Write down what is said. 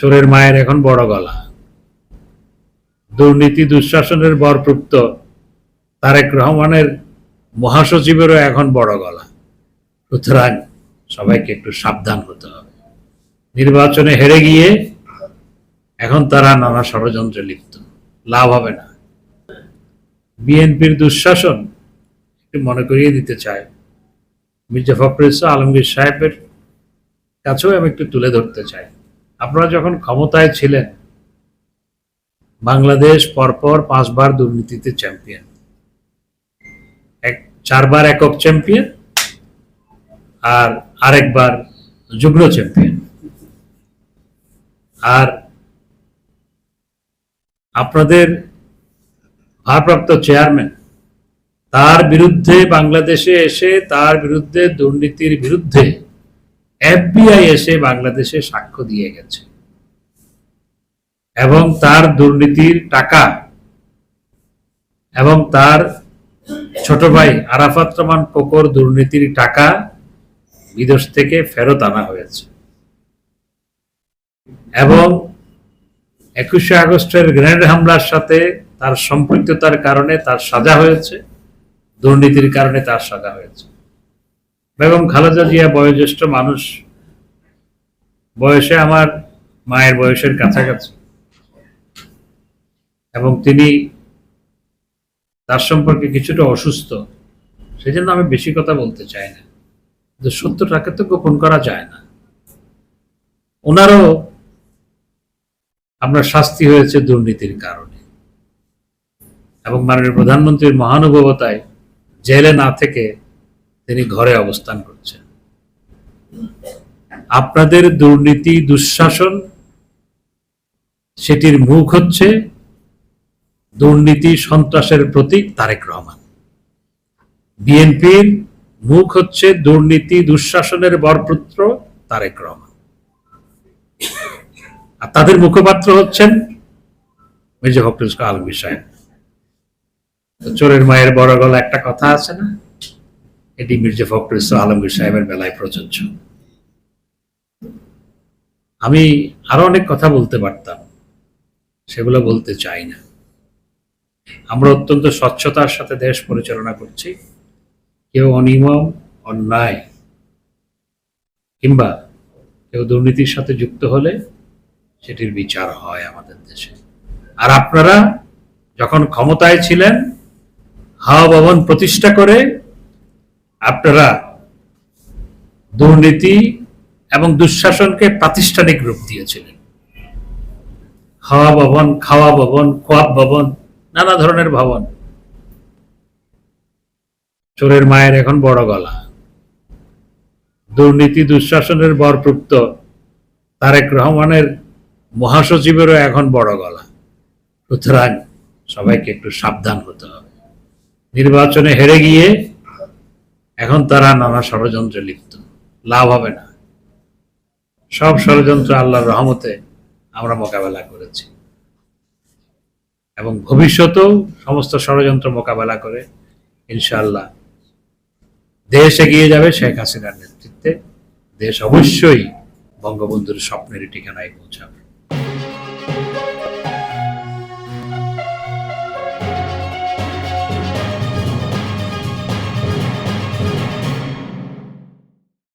চোরের মায়ের এখন বড় গলা। দুর্নীতি দুঃশাসনের বরপ্রুক্ত তারেক রহমানের মহাসচিবেরও এখন বড় গলা। সুতরাং সবাইকে একটু সাবধান হতে হবে। নির্বাচনে হেরে গিয়ে এখন তারা নানা ষড়যন্ত্রে লিপ্ত। লাভ হবে না। বিএনপির দুঃশাসন একটু মনে করিয়ে দিতে চায় মির্জা ফখরুল আলমগীর সাহেবের কাছেও আমি একটু তুলে ধরতে চাই। আপনারা যখন ক্ষমতায় ছিলেন, বাংলাদেশ পরপর পাঁচবার দুর্নীতিতে চ্যাম্পিয়ন। এক, চারবার একক চ্যাম্পিয়ন আর আরেকবার যুগ্ম চ্যাম্পিয়ন। আর আপনাদের ভারপ্রাপ্ত চেয়ারম্যান, তার বিরুদ্ধে বাংলাদেশে এসে তার বিরুদ্ধে দুর্নীতির বিরুদ্ধে এফবিআই এসে বাংলাদেশে সাক্ষ্য দিয়ে গেছে। এবং তার দুর্নীতির টাকা এবং তার ছোট ভাই আরাফাত রহমান কোকর দুর্নীতির টাকা বিদেশ থেকে ফেরত আনা হয়েছে। এবং একুশে আগস্টের গ্রেনেড হামলার সাথে তার সম্পৃক্ততার কারণে তার সাজা হয়েছে, দুর্নীতির কারণে তার সাজা হয়েছে। বেগম খালেদা জিয়া বয়োজ্যেষ্ঠ মানুষ, বয়সে আমার মায়ের বয়সের কাছাকাছি। এবং তিনি তার সম্পর্কে কিছুটা অসুস্থ সেই জন্য আমি বেশি কথা বলতে চাই না। যে সত্যটাকে তো গোপন করা যায় না। ওনারও আমরা শাস্তি হয়েছে দুর্নীতির কারণে। এবং মাননীয় প্রধানমন্ত্রীর মহানুভবতায় জেলে না থেকে তিনি ঘরে অবস্থান করছেন। আপনাদের দুর্নীতি, দুঃশাসন, সেটির মুখ হচ্ছে দুর্নীতি, সন্ত্রাসের প্রতীক তারেক রহমান। বিএনপির মুখ হচ্ছে দুর্নীতি, দুঃশাসনের বরপুত্র তারেক রহমান। আর তাদের মুখপাত্র হচ্ছেন মির্জা ফখরুল আলমগীর সাহেব। চোরের মায়ের বড় গলা একটা কথা আছে না? এটি মির্জা ফখরুল ইসলাম আলমগীর সাহেবের বেলায় প্রযোজ্য। আমি আরও অনেক কথা বলতে পারতাম, সেগুলো বলতে চাই না। আমরা অত্যন্ত স্বচ্ছতার সাথে দেশ পরিচালনা করছি। কেউ অনিয়ম, অন্যায়, কিংবা কেউ দুর্নীতির সাথে যুক্ত হলে সেটির বিচার হয় আমাদের দেশে। আর আপনারা যখন ক্ষমতায় ছিলেন, হাওয়া ভবন প্রতিষ্ঠা করে আপনারা দুর্নীতি এবং দুঃশাসনকে প্রাতিষ্ঠানিক রূপ দিয়েছিলেন। হাওয়া ভবন, খাওয়া ভবন খোয়াব ভবন, নানা ধরনের ভবন। চোরের মায়ের এখন বড় গলা। দুর্নীতি, দুঃশাসনের বরপ্রুপ্ত তারেক রহমানের মহাসচিবেরও এখন বড় গলা। সুতরাং সবাইকে একটু সাবধান হতে হবে। নির্বাচনে হেরে গিয়ে এখন তারা নানা ষড়যন্ত্রে লিপ্ত। লাভ হবে না। সব ষড়যন্ত্র আল্লাহর রহমতে আমরা মোকাবেলা করেছি। এবং ভবিষ্যতেও সমস্ত ষড়যন্ত্র মোকাবেলা করে ইনশাআল্লাহ দেশ এগিয়ে যাবে শেখ হাসিনার নেতৃত্বে। দেশ অবশ্যই বঙ্গবন্ধুর স্বপ্নের ঠিকানায় পৌঁছাবে।